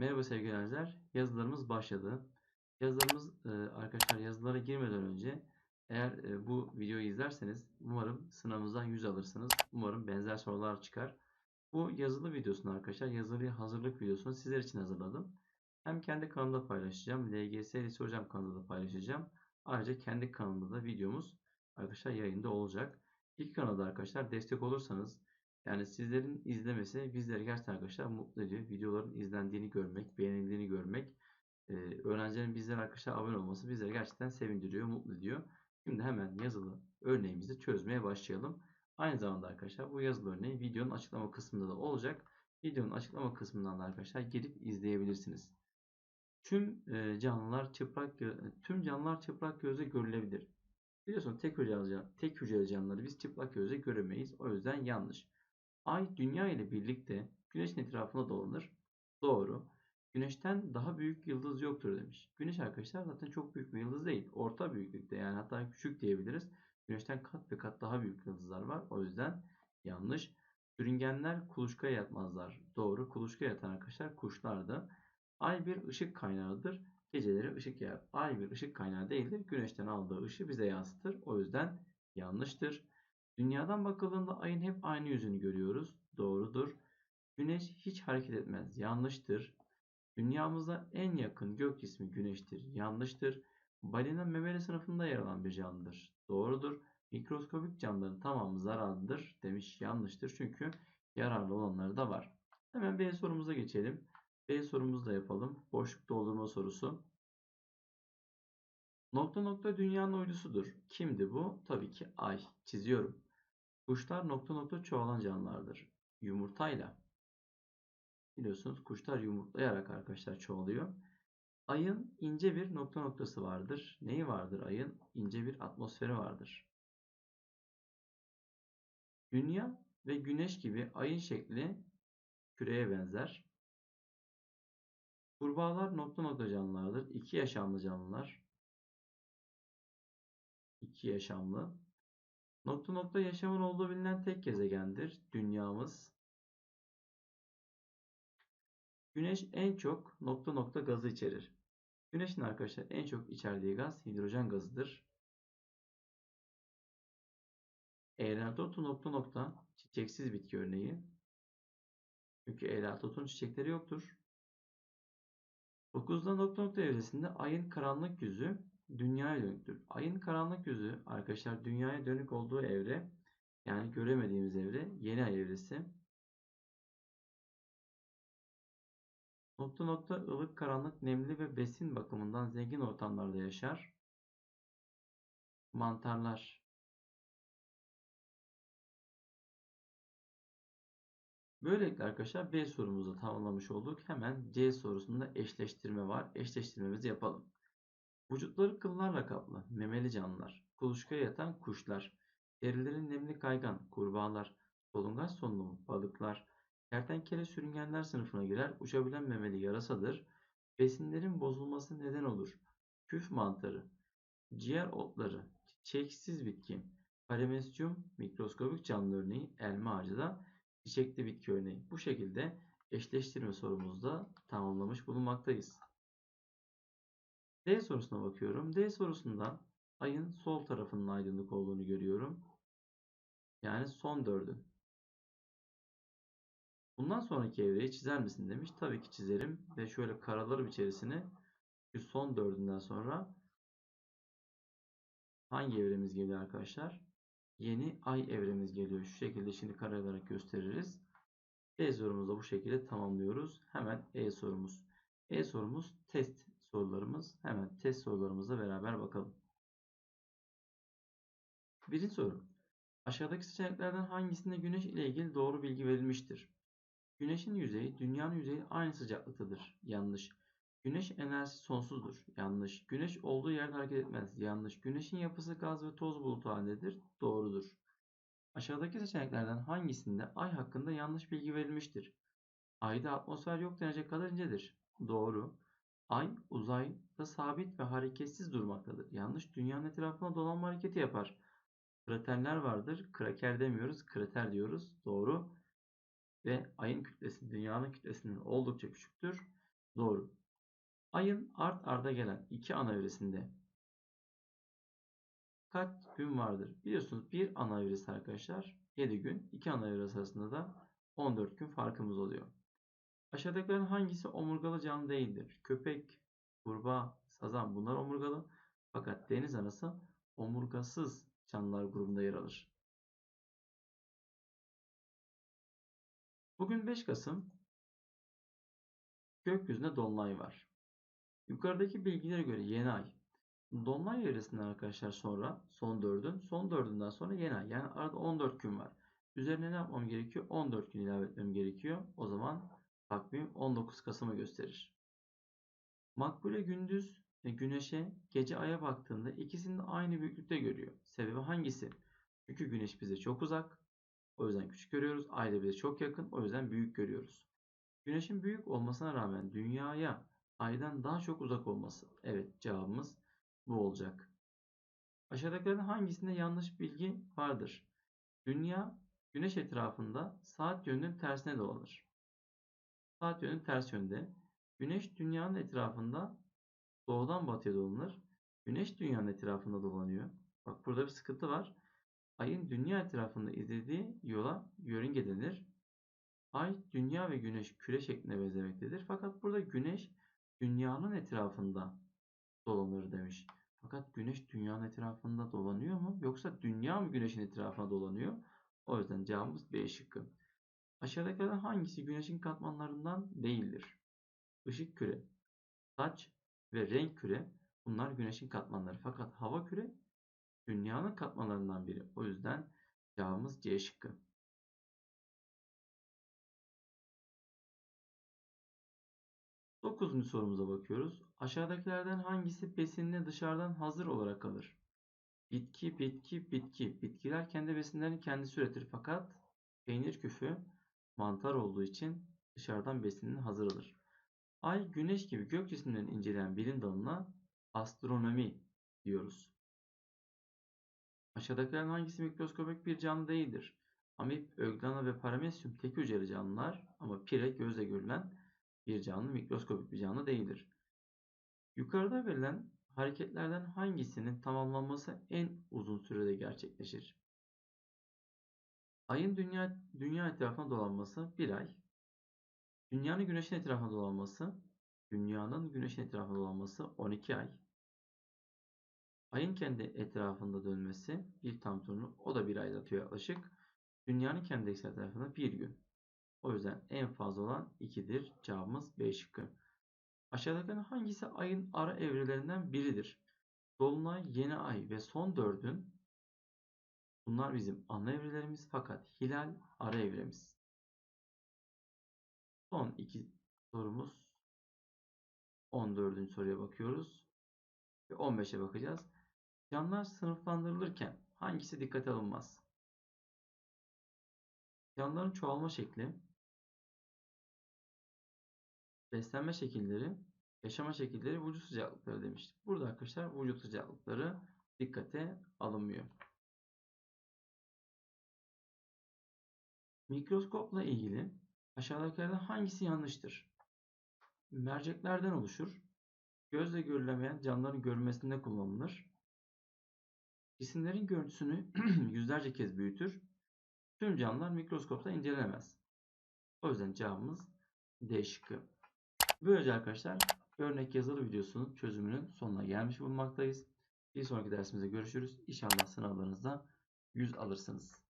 Merhaba sevgili öğrenciler. Yazılarımız başladı. Yazılarımız e, arkadaşlar yazılara girmeden önce eğer e, bu videoyu izlerseniz umarım sınavınızdan 100 alırsınız. Umarım benzer sorular çıkar. Bu yazılı videosunu arkadaşlar yazılı hazırlık videosunu sizler için hazırladım. Hem kendi kanalımda paylaşacağım. LGS Lise Hocam kanalında paylaşacağım. Ayrıca kendi kanalımda da videomuz arkadaşlar yayında olacak. İlk kanalda arkadaşlar destek olursanız yani sizlerin izlemesi bizleri gerçekten arkadaşlar mutlu ediyor. Videoların izlendiğini görmek, beğenildiğini görmek, öğrencilerin bizlere arkadaşlar abone olması bizleri gerçekten sevindiriyor, mutlu ediyor. Şimdi hemen yazılı örneğimizi çözmeye başlayalım. Aynı zamanda arkadaşlar bu yazılı örneği videonun açıklama kısmında da olacak. Videonun açıklama kısmından da arkadaşlar girip izleyebilirsiniz. Tüm canlılar çıplak tüm canlılar çıplak gözle görülebilir. Biliyorsun tek hücreli, tek hücreli canlıları biz çıplak gözle göremeyiz. O yüzden yanlış. Ay dünya ile birlikte güneşin etrafında dolanır. Doğru. Güneşten daha büyük yıldız yoktur demiş. Güneş arkadaşlar zaten çok büyük bir yıldız değil. Orta büyüklükte yani hatta küçük diyebiliriz. Güneşten kat ve kat daha büyük yıldızlar var. O yüzden yanlış. Sürüngenler kuluçkaya yatmazlar. Doğru. Kuluçkaya yatan arkadaşlar kuşlardı. Ay bir ışık kaynağıdır. Geceleri ışık yer. Ay bir ışık kaynağı değildir. Güneşten aldığı ışığı bize yansıtır. O yüzden yanlıştır. Dünyadan bakıldığında ayın hep aynı yüzünü görüyoruz. Doğrudur. Güneş hiç hareket etmez. Yanlıştır. Dünyamıza en yakın gök cismi güneştir. Yanlıştır. Balina memeli sınıfında yer alan bir canlıdır. Doğrudur. Mikroskobik canlıların tamamı zararlıdır demiş. Yanlıştır. Çünkü yararlı olanları da var. Hemen B sorumuza geçelim. B sorumuzu da yapalım. Boşluk doldurma sorusu. Nokta nokta dünyanın uydusudur. Kimdi bu? Tabii ki ay. Çiziyorum. Kuşlar nokta nokta çoğalan canlılardır. Yumurtayla. Biliyorsunuz kuşlar yumurtlayarak arkadaşlar çoğalıyor. Ayın ince bir nokta noktası vardır. Neyi vardır ayın? İnce bir atmosferi vardır. Dünya ve güneş gibi ayın şekli küreye benzer. Kurbağalar nokta nokta canlılardır. İki yaşamlı canlılar. İki yaşamlı. Nokta nokta yaşamın olduğu bilinen tek gezegendir. Dünyamız. Güneş en çok nokta nokta gazı içerir. Güneşin arkadaşlar en çok içerdiği gaz hidrojen gazıdır. Eğrelti otu nokta nokta çiçeksiz bitki örneği. Çünkü eğrelti otun çiçekleri yoktur. 9'da nokta nokta evresinde ayın karanlık yüzü dünyaya dönüktür. Ayın karanlık yüzü arkadaşlar dünyaya dönük olduğu evre yani göremediğimiz evre yeni ay evresi. Nokta nokta ılık, karanlık, nemli ve besin bakımından zengin ortamlarda yaşar. Mantarlar. Böylelikle arkadaşlar B sorumuzu tamamlamış olduk. Hemen C sorusunda eşleştirme var. Eşleştirmemizi yapalım. Vücutları kıllarla kaplı, memeli canlılar, kuluçkaya yatan kuşlar, derileri nemli kaygan, kurbağalar, solungaç solunumlu balıklar, kertenkele sürüngenler sınıfına girer, uçabilen memeli yarasadır, besinlerin bozulması neden olur, küf mantarı, ciğer otları, çiçeksiz bitki, paramesyum mikroskobik canlı örneği, elma ağacı da çiçekli bitki örneği. Bu şekilde eşleştirme sorumuzda tamamlamış bulunmaktayız. D sorusuna bakıyorum. D sorusunda ayın sol tarafının aydınlık olduğunu görüyorum. Yani son dördün. Bundan sonraki evreyi çizer misin demiş. Tabii ki çizerim. Ve şöyle karalarım içerisine şu son dördünden sonra hangi evremiz geliyor arkadaşlar? Yeni ay evremiz geliyor. Şu şekilde şimdi karalarak gösteririz. E sorumuzu bu şekilde tamamlıyoruz. Hemen E sorumuz. E sorumuz test sorularımız. Hemen test sorularımızla beraber bakalım. Birinci soru. Aşağıdaki seçeneklerden hangisinde güneş ile ilgili doğru bilgi verilmiştir? Güneşin yüzeyi dünyanın yüzeyi aynı sıcaklıktadır. Yanlış. Güneş enerjisi sonsuzdur. Yanlış. Güneş olduğu yerde hareket etmez. Yanlış. Güneşin yapısı gaz ve toz bulutu halindedir. Doğrudur. Aşağıdaki seçeneklerden hangisinde ay hakkında yanlış bilgi verilmiştir? Ayda atmosfer yok denecek kadar incedir. Doğru. Ay uzayda sabit ve hareketsiz durmaktadır. Yanlış. Dünyanın etrafında dolanma hareketi yapar. Kraterler vardır. Kraker demiyoruz. Krater diyoruz. Doğru. Ve ayın kütlesi dünyanın kütlesinden oldukça küçüktür. Doğru. Ayın art arda gelen iki ana evresinde kaç gün vardır? Biliyorsunuz bir ana evresi arkadaşlar 7 gün. iki ana evresi arasında da 14 gün farkımız oluyor. Aşağıdakilerin hangisi omurgalı canlı değildir? Köpek, kurbağa, sazan bunlar omurgalı. Fakat deniz anası omurgasız canlılar grubunda yer alır. Bugün 5 Kasım. Gökyüzünde dolunay var. Yukarıdaki bilgilere göre yeni ay. Dolunay evresinden arkadaşlar sonra son dördün, son dördünden sonra yeni ay. Yani arada 14 gün var. Üzerine ne yapmam gerekiyor? 14 gün ilave etmem gerekiyor. O zaman takvim 19 Kasım'ı gösterir. Makbule gündüz güneşe gece aya baktığında ikisini de aynı büyüklükte görüyor. Sebebi hangisi? Çünkü güneş bize çok uzak. O yüzden küçük görüyoruz. Ay da bize çok yakın. O yüzden büyük görüyoruz. Güneşin büyük olmasına rağmen dünyaya aydan daha çok uzak olması. Evet cevabımız bu olacak. Aşağıdakilerden hangisinde yanlış bilgi vardır? Dünya güneş etrafında saat yönünün tersine dolanır. Saat yönünün ters yönde. Güneş dünyanın etrafında doğudan batıya dolanır. Güneş dünyanın etrafında dolanıyor. Bak burada bir sıkıntı var. Ayın dünya etrafında izlediği yola yörünge denir. Ay, dünya ve güneş küre şeklinde benzemektedir. Fakat burada güneş dünyanın etrafında dolanır demiş. Fakat güneş dünyanın etrafında dolanıyor mu? Yoksa dünya mı güneşin etrafında dolanıyor? O yüzden cevabımız B şıkkı. Aşağıdakilerden hangisi güneşin katmanlarından değildir? Işık küre, saç ve renk küre bunlar güneşin katmanları. Fakat hava küre dünyanın katmanlarından biri. O yüzden cevabımız C şıkkı. Dokuzuncu sorumuza bakıyoruz. Aşağıdakilerden hangisi besinini dışarıdan hazır olarak alır? Bitki, bitki, bitki. Bitkiler kendi besinlerini kendisi üretir fakat peynir küfü mantar olduğu için dışarıdan besinini hazır alır. Ay, güneş gibi gök cisimlerini inceleyen bilim dalına astronomi diyoruz. Aşağıdakilerden hangisi mikroskopik bir canlı değildir? Amip, öglana ve paramesyum tek hücreli canlılar ama pire gözle görülen bir canlı mikroskopik bir canlı değildir. Yukarıda verilen hareketlerden hangisinin tamamlanması en uzun sürede gerçekleşir? Ayın dünya, dünya etrafına dolanması 1 ay. Dünyanın güneşin etrafına dolanması, dünyanın güneşin etrafına dolanması 12 ay. Ayın kendi etrafında dönmesi bir tam turunu o da bir ayda atıyor yaklaşık. Dünyanın kendi etrafında bir gün. O yüzden en fazla olan 2'dir. Cevabımız B şıkkı. Aşağıdakilerin hangisi ayın ara evrelerinden biridir? Dolunay, yeni ay ve son dördün bunlar bizim ana evrelerimiz fakat hilal ara evremiz. Son iki sorumuz 14. soruya bakıyoruz ve 15'e bakacağız. Canlılar sınıflandırılırken hangisi dikkate alınmaz? Canlıların çoğalma şekli, beslenme şekilleri, yaşama şekilleri, vücut sıcaklıkları demiştik. Burada arkadaşlar vücut sıcaklıkları dikkate alınmıyor. Mikroskopla ilgili aşağıdakilerden hangisi yanlıştır? Merceklerden oluşur. Gözle görülemeyen canlıların görülmesinde kullanılır. Cisimlerin görüntüsünü yüzlerce kez büyütür. Tüm canlılar mikroskopta incelenemez. O yüzden cevabımız D şıkkı. Böylece arkadaşlar örnek yazılı videosunun çözümünün sonuna gelmiş bulunmaktayız. Bir sonraki dersimizde görüşürüz. İnşallah sınavlarınızda 100 alırsınız.